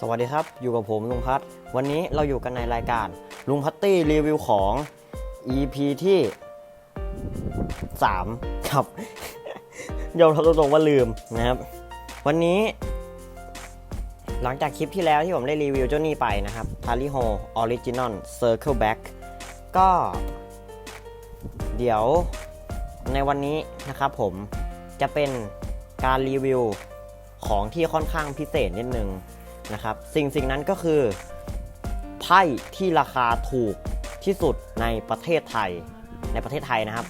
สวัสดีครับ อยู่กับผมลุงพัฒวันนี้เราอยู่กันในรายการ ลุงพัตตี้รีวิวของ EP ที่ 3 ครับ ยอมรับตรงๆว่าลืมนะครับ วันนี้ หลังจากคลิปที่แล้วที่ผมได้รีวิวเจ้านี่ไปนะครับทาริโฮออริจินอลเซอร์เคิลแบ็กก็ เดี๋ยวในวันนี้นะครับผมจะเป็นการรีวิวของที่ค่อนข้างพิเศษนิดนึง นะครับ สิ่งสิ่งนั้นก็คือไพ่ที่ราคาถูกที่สุดในประเทศไทย ในประเทศไทยนะครับ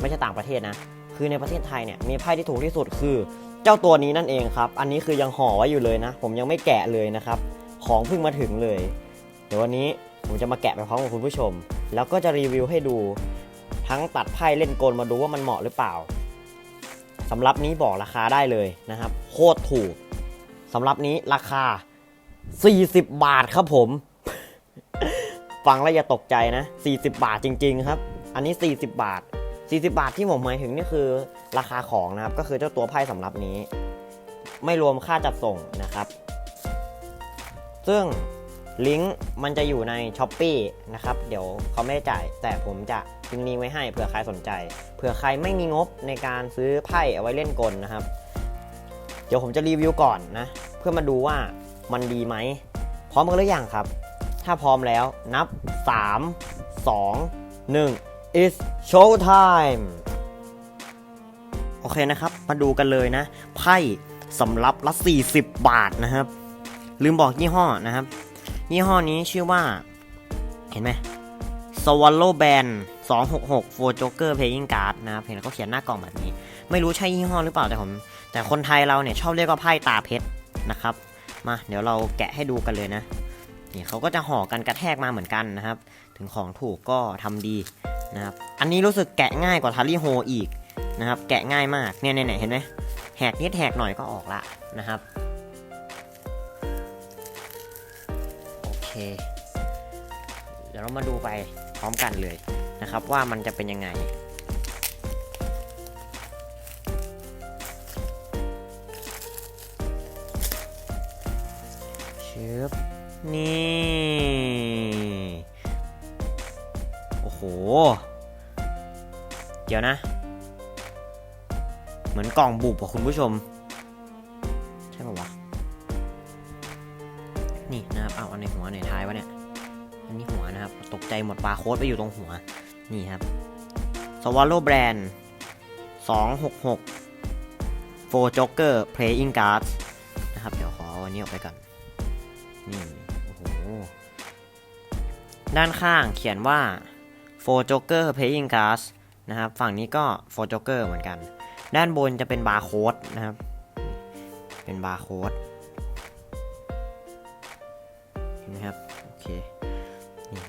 ไม่ใช่ต่างประเทศนะ คือในประเทศไทยเนี่ยมีไพ่ที่ถูกที่สุดคือเจ้าตัวนี้นั่นเองครับ อันนี้คือยังห่อไว้อยู่เลยนะ ผมยังไม่แกะเลยนะครับ ของเพิ่งมาถึงเลย เดี๋ยววันนี้ผมจะมาแกะไปพร้อมกับคุณผู้ชม แล้วก็จะรีวิวให้ดู ทั้งตัดไพ่เล่นกลมาดูว่ามันเหมาะหรือเปล่าสำหรับนี้บอกราคาได้เลยนะครับ โคตรถูก สำหรับนี้ราคา 40 บาทครับผม ฟังแล้วอย่าตกใจนะ 40 บาทจริง ๆ ครับ อันนี้ 40 บาท 40 บาทที่ผมหมายถึงนี่คือราคาของนะครับ ก็คือเจ้าตัวไพ่สำหรับนี้ ไม่รวมค่าจัดส่งนะครับ ซึ่งลิงก์มันจะอยู่ใน s h อ p e e นะครับ เดี๋ยวเขาไม่ได้จ่าย แต่ผมจะทิ้งลิงก์ไว้ให้เผื่อใครสนใจ เผื่อใครไม่มีงบในการซื้อไพ่เอาไว้เล่นกลนะครับ เดี๋ยวผมจะรีวิวก่อนนะ เพื่อมาดูว่ามันดีไหม พร้อมกันหรือยังครับ ถ้าพร้อมแล้วนับ 3 2 1 is show time โอเคนะครับ มาดูกันเลยนะ ไพ่สำรับละ 40 บาทนะครับ ลืมบอกยี่ห้อนะครับ ยี่ห้อนี้ชื่อว่า เห็นไหม Swallow Band 266 Four Joker Playing Card นะครับ เห็นเขาเขียนหน้ากล่องแบบนี้ ไม่รู้ใช่ยี่ห้อหรือเปล่าแต่ผมแต่คนไทยเราเนี่ยชอบเรียกว่าไพ่ตาเพชรนะครับ มาเดี๋ยวเราแกะให้ดูกันเลยนะนี่เขาก็จะห่อกันกระแทกมาเหมือนกันนะครับ ถึงของถูกก็ทำดีนะครับอันนี้รู้สึกแกะง่ายกว่าทาริโฮอีกนะครับ แกะง่ายมากเนี่ยเนี่ยเห็นไหมแหกนิดแหกหน่อยก็ออกละนะครับโอเค เดี๋ยวเรามาดูไปพร้อมกันเลยนะครับ ว่ามันจะเป็นยังไง บนี่ โอ้โห เดี๋ยวนะ เหมือนกล่องบุบอะคุณผู้ชม ใช่ป่าวะ นี่นะครับ เอาอันในหัวในท้ายวะเนี่ย อันนี้หัวนะครับ ตกใจหมดบาโค้ดไปอยู่ตรงหัว นี่ครับ Swallow Brand 266 Four Joker Playing Cards นะครับ เดี๋ยวขอเอาอันนี้ออกไปก่อน นี่โอ้โหด้านข้างเขียนว่า Four Joker Playing Cards นะครับ ฝั่งนี้ก็ Four Joker เหมือนกัน ด้านบนจะเป็นบาร์โค้ดนะครับ เป็นบาร์โค้ดเห็นไหมครับ โอเค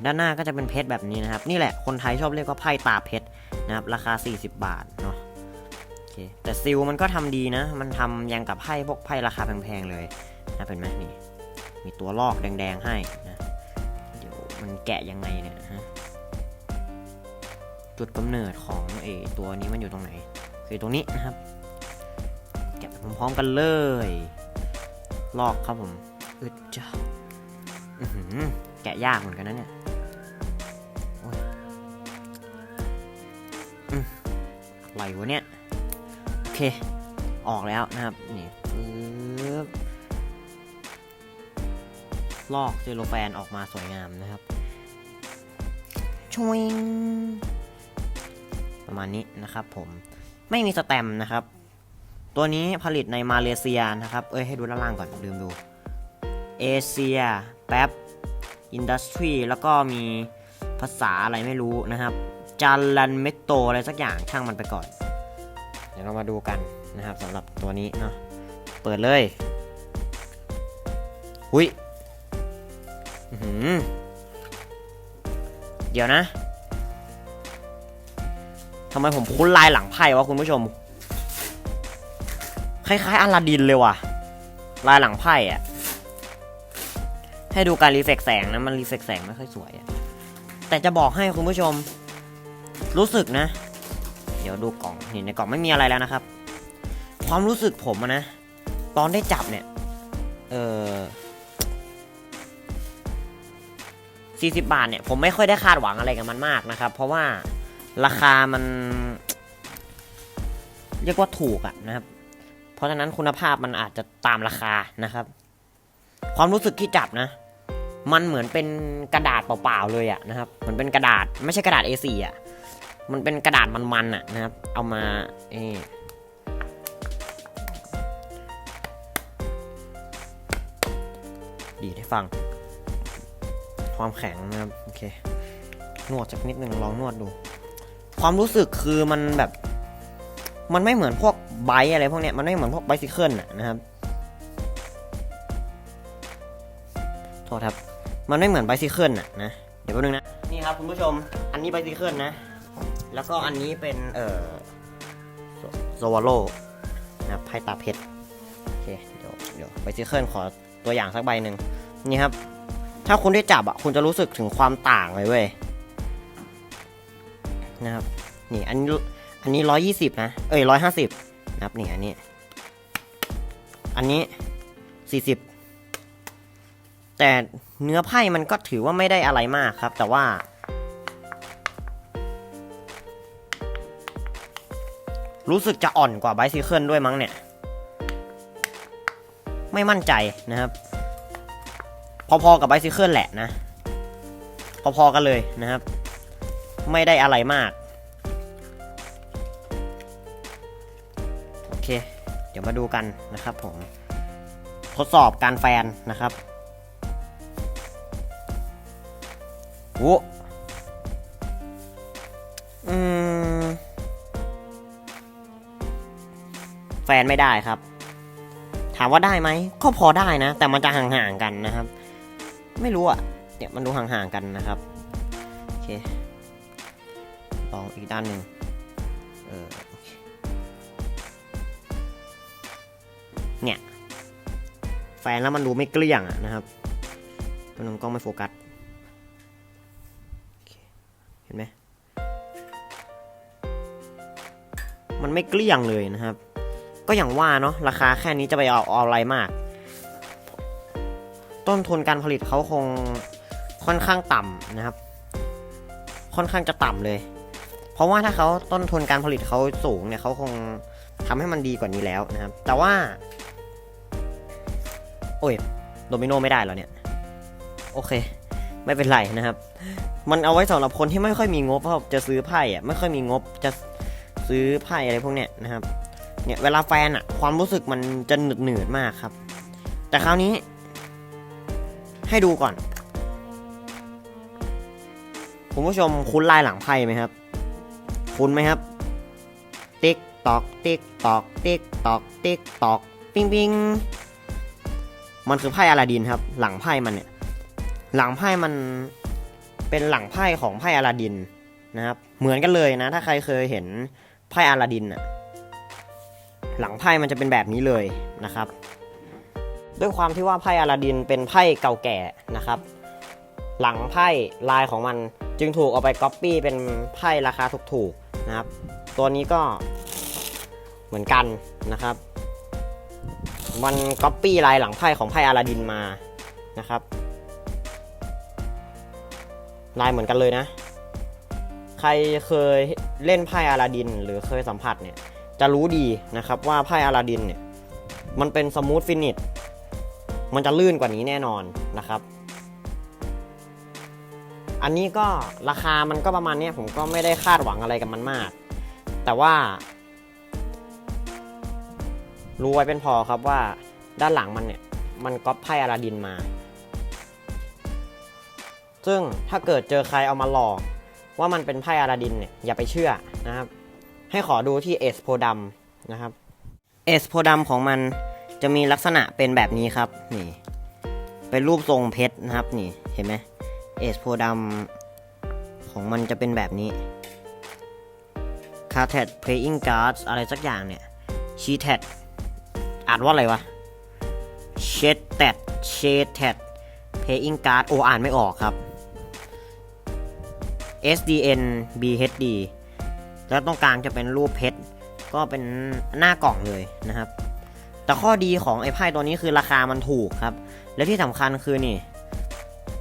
ด้านหน้าก็จะเป็นเพชรแบบนี้นะครับ นี่แหละ คนไทยชอบเรียกว่าไพ่ตาเพชรนะครับ ราคา 40 บาทเนาะโอเคแต่ซิลมันก็ทำดีนะ มันทำยังกับไพ่พวกไพ่ราคาแพงๆเลยนะเห็นไหมนี่ มีตัวลอกแดงๆให้นะเดี๋ยวมันแกะยังไงเนี่ยฮะจุดกำเนิดของเอตัวนี้มันอยู่ตรงไหนคือตรงนี้นะครับ แกะไปพร้อมๆกันเลย ลอกครับผมอึดจ้าอื้อหือแกะยากเหมือนกันนะเนี่ยโอ้ยอืมอะไรวะเนี่ย โอเค ออกแล้วนะครับ นี่ ลอกเซโลแฟนออกมาสวยงามนะครับชวิงประมาณนี้นะครับผมไม่มีสแตมป์นะครับ ตัวนี้ผลิตในมาเลเซียนะครับ เอ้ยให้ดูด้านล่างก่อนลืมดูเอเชียแป๊บอินดัสทรีแล้วก็มีภาษาอะไรไม่รู้นะครับจารันเมโตอะไรสักอย่างช่างมันไปก่อน เดี๋ยวเรามาดูกันนะครับสำหรับตัวนี้เนาะเปิดเลย หุยอื้อหือ เดี๋ยวนะทำไมผมคุ้นลายหลังไพ่วะคุณผู้ชม คล้ายๆอลาดินเลยว่ะ ลายหลังไพ่อะให้ดูการรีเฟกแสงนะ มันรีเฟกแสงไม่ค่อยสวยอะแต่จะบอกให้คุณผู้ชม รู้สึกนะ เดี๋ยวดูกล่องนี่ในกล่องไม่มีอะไรแล้วนะครับ ความรู้สึกผมนะ ตอนได้จับเนี่ย เออ 40 บาทเนี่ยผมไม่ค่อยได้คาดหวังอะไรกับมันมากนะครับ เพราะว่าราคามัน เรียกว่าถูกอะนะครับ เพราะฉะนั้นคุณภาพมันอาจจะตามราคานะครับ ความรู้สึกที่จับนะ มันเหมือนเป็นกระดาษเปล่าๆเลยอะนะครับเหมือนเป็นกระดาษไม่ใช่กระดาษ A4 อะมันเป็นกระดาษมันๆอะนะครับ เอามาเออดีได้ฟัง ความแข็งนะครับโอเคนวดสักนิดหนึ่งลองนวดดู ความรู้สึกคือมันแบบ มันไม่เหมือนพวกไบอะไรพวกเนี้ยมันไม่เหมือนพวกไบซิเคิลนะครับโทษครับ มันไม่เหมือนไบซิเคิลอะนะเดี๋ยวแป๊บนึงนะนี่ครับคุณผู้ชมอันนี้ไบซิเคิลนะ แล้วก็อันนี้เป็นเอ่อโซวาโลนะไพ่ตาเพชรโอเคเดี๋ยวเดี๋ยวไบซิเคิลขอตัวอย่างสักใบหนึ่งนี่ครับ ถ้าคุณได้จับอะคุณจะรู้สึกถึงความต่างเลยเว้ยนะครับนี่อันนี้อันนี้ร้อยยี่สิบนะเอ้ยร้อยห้าสิบนะครับนี่อันนี้ อันนี้สี่สิบแต่เนื้อไพ่มันก็ถือว่าไม่ได้อะไรมากครับ แต่ว่า รู้สึกจะอ่อนกว่าไบซิเคิลด้วยมั้งเนี่ย ไม่มั่นใจนะครับ พอๆกับไบซิเคิลแหละนะ พอๆกันเลยนะครับ ไม่ได้อะไรมาก โอเค เดี๋ยวมาดูกันนะครับผม ทดสอบการแฟนนะครับโอ้อืมแฟนไม่ได้ครับ ถามว่าได้ไหมก็พอได้นะ แต่มันจะห่างๆกันนะครับ ไม่รู้อะเดี๋ยมันดูห่างๆกันนะครับโอเคลองอีกด้านหนึ่งเออเนี่ยแฟนแล้วมันดูไม่เกลี้ยงอะนะครับตันกล้องไม่โฟกัสเคเห็นไหมมันไม่เกลี้ยงเลยนะครับ ก็อย่างว่าเนาะราคาแค่นี้จะไปเอาเอาอะไรมาก ต้นทุนการผลิตเขาคงค่อนข้างต่ำนะครับ ค่อนข้างจะต่ำเลย เพราะว่าถ้าเขาต้นทุนการผลิตเขาสูงเนี่ยเขาคงทำให้มันดีกว่านี้แล้วนะครับ แต่ว่า โอ้ยโดมิโนไม่ได้เหรอเนี่ย โอเค ไม่เป็นไรนะครับ มันเอาไว้สำหรับคนที่ไม่ค่อยมีงบเพราะจะซื้อไพ่อะไม่ค่อยมีงบจะซื้อไพ่อะไรพวกเนี้ยนะครับเนี่ยเวลาแฟนอะความรู้สึกมันจะหนืดหนืดมากครับ แต่คราวนี้ ให้ดูก่อน คุณผู้ชมคุ้นลายหลังไพ่ไหมครับ คุ้นไหมครับ ติ๊กตอก ติ๊กตอก ติ๊กตอก ติ๊กตอก ปิ้งปิ้งมันคือไพ่อลาดินครับ หลังไพ่มันเนี่ย หลังไพ่มันเป็นหลังไพ่ของไพ่อลาดินนะครับ เหมือนกันเลยนะ ถ้าใครเคยเห็นไพ่อลาดินอะหลังไพ่มันจะเป็นแบบนี้เลยนะครับ ด้วยความที่ว่าไพ่อลาดินเป็นไพ่เก่าแก่นะครับ หลังไพ่ลายของมันจึงถูกเอาไปก๊อปปี้เป็นไพ่ราคาถูกๆนะครับ ตัวนี้ก็เหมือนกันนะครับ มันก๊อปปี้ลายหลังไพ่ของไพ่อลาดินมานะครับ ลายเหมือนกันเลยนะ ใครเคยเล่นไพ่อลาดิน หรือเคยสัมผัสเนี่ยจะรู้ดีนะครับว่าไพ่อลาดินเนี่ยมันเป็นสมูทฟินิช มันจะลื่นกว่านี้แน่นอนนะครับ อันนี้ก็ราคามันก็ประมาณนี้ผมก็ไม่ได้คาดหวังอะไรกับมันมาก แต่ว่า รู้ไว้เป็นพอครับว่าด้านหลังมันเนี่ย มันก๊อปไพ่อลาดินมา ซึ่งถ้าเกิดเจอใครเอามาหลอกว่ามันเป็นไพ่อลาดินเนี่ยอย่าไปเชื่อนะครับ ให้ขอดูที่เอสโพดัมนะครับเอสโพดัมของมัน จะมีลักษณะเป็นแบบนี้ครับนี่เป็นรูปทรงเพชรนะครับนี่เห็นไหมเอสโพดัมของมันจะเป็นแบบนี้คา r เท playing cards อะไรสักอย่างเนี่ยชีแทดอ่านว่าอะไรวะเชดแทดเชดแทด playing card โออ่านไม่ออกครับ SDN BHD แล้วตรงกลางจะเป็นรูปเพชรก็เป็นหน้ากล่องเลยนะครับ แต่ข้อดีของไอ้ไพ่ตัวนี้คือราคามันถูกครับ และที่สำคัญคือนี่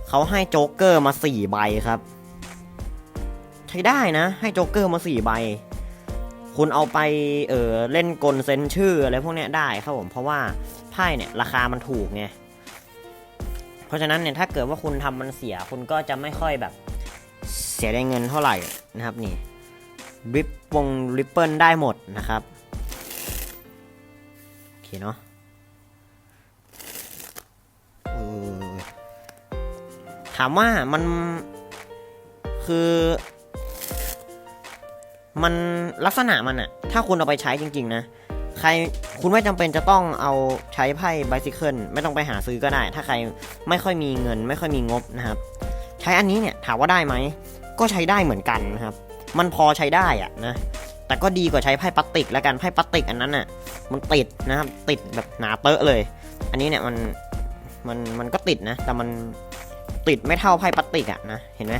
เขาให้โจ๊กเกอร์มาสี่ใบครับ ใช้ได้นะ ให้โจ๊กเกอร์มาสี่ใบ คุณเอาไปเออเล่นกลเซนชื่ออะไรพวกเนี้ยได้ครับผมเพราะว่าไพ่เนี่ยราคามันถูกไงเพราะฉะนั้นเนี่ยถ้าเกิดว่าคุณทำมันเสีย คุณก็จะไม่ค่อยแบบเสียได้เงินเท่าไหร่นะครับนี่ริปวงริปเปิลได้หมดนะครับ เคเนาะออถามว่ามันคือ มันลักษณะมันอะถ้าคุณเอาไปใช้จริง ๆ นะ ใครคุณไม่จำเป็นจะต้องเอาใช้ไพ่ไบซิเคิลไม่ต้องไปหาซื้อก็ได้ ถ้าใครไม่ค่อยมีเงิน ไม่ค่อยมีงบนะครับ ใช้อันนี้เนี่ยถามว่าได้ไหม ก็ใช้ได้เหมือนกันนะครับ มันพอใช้ได้อะนะแต่ก็ดีกว่าใช้ไพ่พลาสติกแล้วกันไพ่พลาสติกอันนั้นน่ะ มันติดนะครับติดแบบหนาเตอะเลย อันนี้เนี่ยมันมันมันก็ติดนะ แต่มันติดไม่เท่าไพ่พลาสติกอะนะเห็นไหม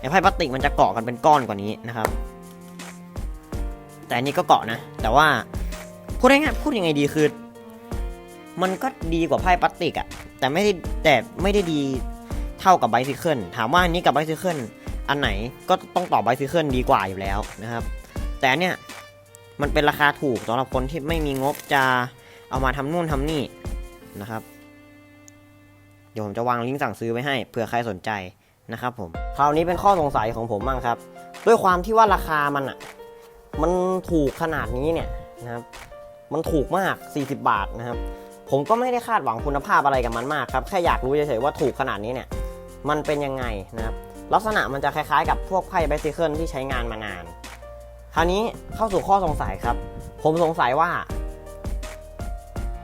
ไอ้ไพ่พลาสติกมันจะเกาะกันเป็นก้อนกว่านี้นะครับ แต่อันนี้ก็เกาะนะ แต่ว่าพูดง่ายๆพูดยังไงดีคือ มันก็ดีกว่าไพ่พลาสติกอะแต่ไม่ได้แต่ไม่ได้ดีเท่ากับไบซิเคิลถามว่าอันนี้กับไบซิเคิลอันไหนก็ต้องตอบไบซิเคิลดีกว่าอยู่แล้วนะครับ แต่อันเนี่ย มันเป็นราคาถูกสำหรับคนที่ไม่มีงบจะเอามาทำนู่นทำนี่นะครับ เดี๋ยวผมจะวางลิงก์สั่งซื้อไว้ให้เผื่อใครสนใจนะครับผมคราวนี้เป็นข้อสงสัยของผมบ้างครับ ด้วยความที่ว่าราคามันอะมันถูกขนาดนี้เนี่ยนะครับ มันถูกมาก 40 บาทนะครับ ผมก็ไม่ได้คาดหวังคุณภาพอะไรกับมันมากครับ แค่อยากรู้เฉยๆว่าถูกขนาดนี้เนี่ย มันเป็นยังไงนะครับ ลักษณะมันจะคล้ายๆ กับพวกไพ่ไบซิเคิลที่ใช้งานมานาน ราวนี้เข้าสู่ข้อสงสัยครับ ผมสงสัยว่า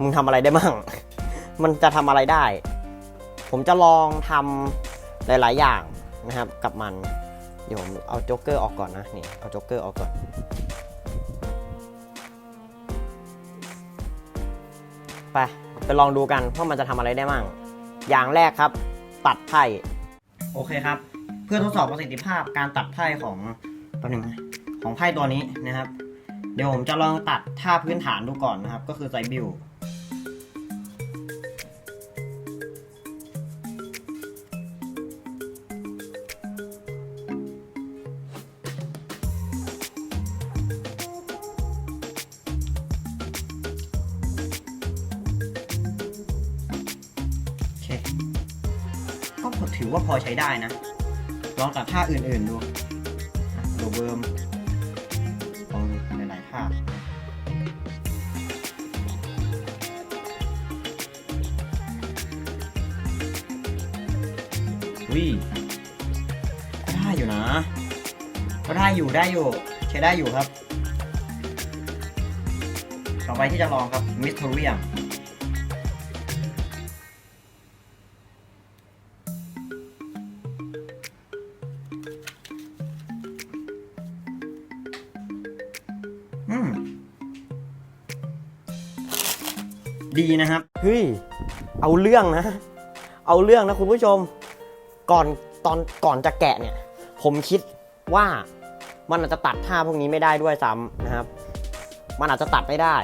มึงทำอะไรได้มั่ง มันจะทำอะไรได้ ผมจะลองทำหลาย ๆ อย่างนะครับ กับมัน เดี๋ยวผมเอาโจ๊กเกอร์ออกก่อนนะนี่เอาโจ๊กเกอร์ออกก่อนไปไปลองดูกันว่ามันจะทำอะไรได้มั่ง อย่างแรกครับ ตัดไพ่โอเคครับ เพื่อทดสอบประสิทธิภาพการตัดไพ่ของตัวหนึ่งนะ ของไพ่ตัวนี้นะครับ เดี๋ยวผมจะลองตัดท่าพื้นฐานดูก่อนนะครับ ก็คือไซบิวโอเคก็ถือว่าพอใช้ได้นะ ลองตัดท่าอื่นๆดู ดูเบิร์ม ค่ะวิก็ได้อยู่นะ ก็ได้อยู่ได้อยู่ ใช้ได้อยู่ครับ ต่อไปที่จะลองครับมิสเทเรียม ดีนะครับ เฮ้ย เอาเรื่องนะ เอาเรื่องนะคุณผู้ชม ก่อนตอนก่อนจะแกะเนี่ย ผมคิดว่ามันอาจจะตัดท่าพวกนี้ไม่ได้ด้วยซ้ำนะครับ มันอาจจะตัดไม่ได้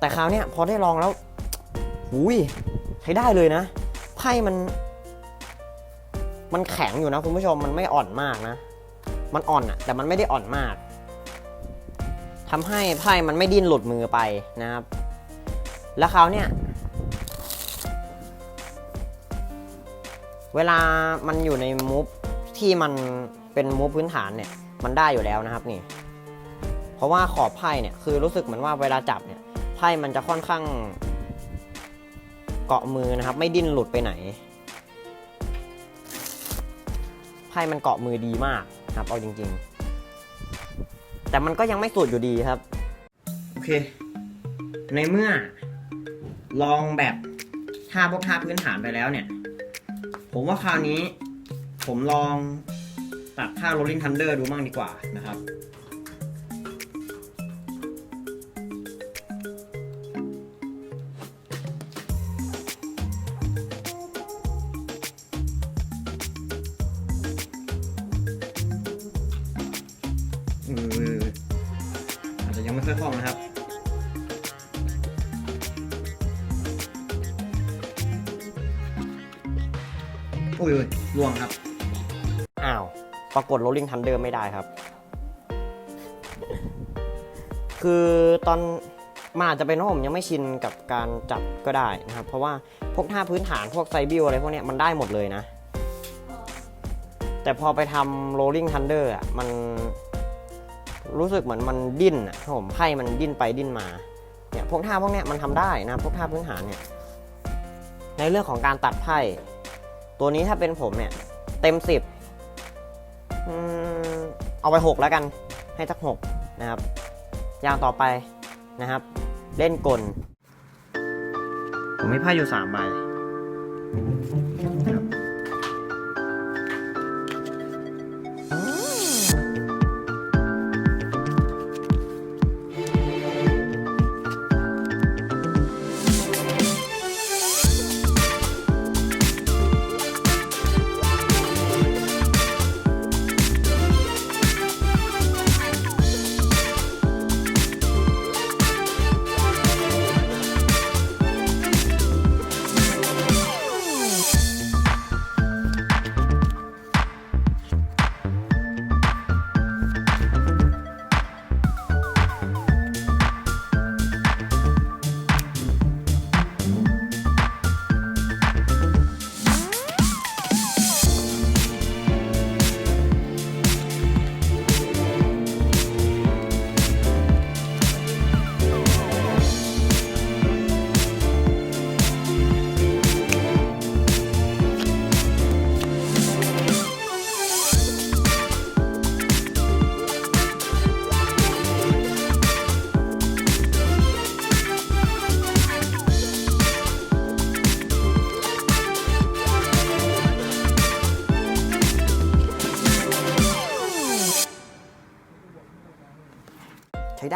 แต่คราวเนี้ยพอได้ลองแล้วหุยใช้ได้เลยนะ ไพ่มัน มันแข็งอยู่นะคุณผู้ชม มันไม่อ่อนมากนะ มันอ่อนอะแต่มันไม่ได้อ่อนมากทำให้ไพ่มันไม่ดิ้นหลุดมือไปนะครับ แล้วคราเนี่ย เวลามันอยู่ในมูฟที่มันเป็นมูฟพื้นฐานเนี่ย มันได้อยู่แล้วนะครับนี่ เพราะว่าขอบไพ่เนี่ยคือรู้สึกเหมือนว่าเวลาจับเนี่ยไพ่มันจะค่อนข้างเกาะมือนะครับ ไม่ดิ้นหลุดไปไหนไพ่มันเกาะมือดีมากนะครับ เอาจริง ๆ แต่มันก็ยังไม่สุดอยู่ดีครับ โอเค ในเมื่อ ลองแบบท่าพวกท่าพื้นฐานไปแล้วเนี่ย ผมว่าคราวนี้ ผมลองตัดท่า Rolling Thunder ดูบ้างดีกว่านะครับ ปรากฏ Rolling Thunder ไม่ได้ครับ คือตอนมันอาจจะเป็นเพราะผมยังไม่ชินกับการจับก็ได้นะครับ เพราะว่าพวกท่าพื้นฐานพวกไซบิลอะไรพวกนี้มันได้หมดเลยนะ แต่พอไปทำ Rolling Thunder อะมันรู้สึกเหมือนมันดิ้นอะครับผมไพ่มันดิ้นไปดิ้นมาเนี่ยพวกท่าพวกนี้มันทำได้นะพวกท่าพื้นฐานเนี่ยในเรื่องของการตัดไพ่ตัวนี้ถ้าเป็นผมเนี่ยเต็มสิบ เอาไปหกแล้วกันให้สักหกนะครับ อย่างต่อไปนะครับ เล่นกล ผมมีไพ่อยู่สามใบ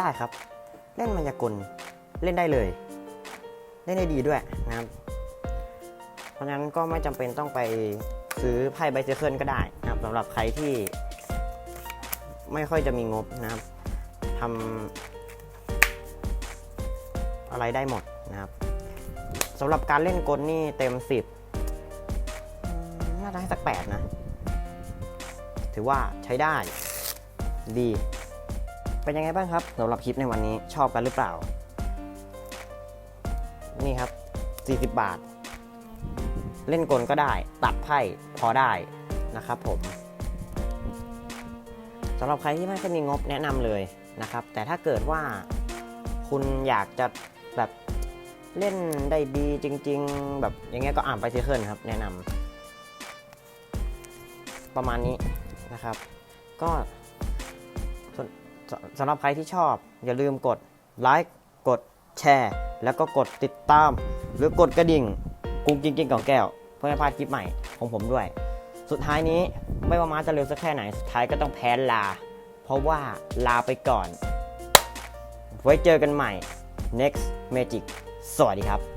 ได้ครับ เล่นมายากลเล่นได้เลย เล่นได้ดีด้วยนะครับ เพราะนั้นก็ไม่จำเป็นต้องไปซื้อไพ่ไบเซเคิลก็ได้นะครับสำหรับใครที่ ไม่ค่อยจะมีงบนะครับทำอะไรได้หมดนะครับสำหรับการเล่นกลนี่เต็ม 10 น่าจะให้สัก 8 นะ ถือว่าใช้ได้ดี เป็นยังไงบ้างครับสำหรับคลิปในวันนี้ชอบกันหรือเปล่า นี่ครับ 40 บาท เล่นกลก็ได้ ตัดไพ่พอได้นะครับผมสำหรับใครที่ไม่ค่อยมีงบแนะนำเลยนะครับ แต่ถ้าเกิดว่าคุณอยากจะแบบเล่นได้ดีจริง ๆ แบบอย่างเงี้ยก็อ่านไปเซเคิลครับ แนะนำประมาณนี้นะครับ ก็ สำหรับใครที่ชอบ อย่าลืมกดไลค์กดแชร์ แล้วก็กดติดตาม หรือกดกระดิ่งกุ้งกิ้งกิ้งกองแก้ว เพื่อไม่พลาดคลิปใหม่ของผมด้วย สุดท้ายนี้ไม่ว่าม้าจะเร็วสักแค่ไหน สุดท้ายก็ต้องแพ้ลา เพราะว่าลาไปก่อน ไว้เจอกันใหม่ next magic สวัสดีครับ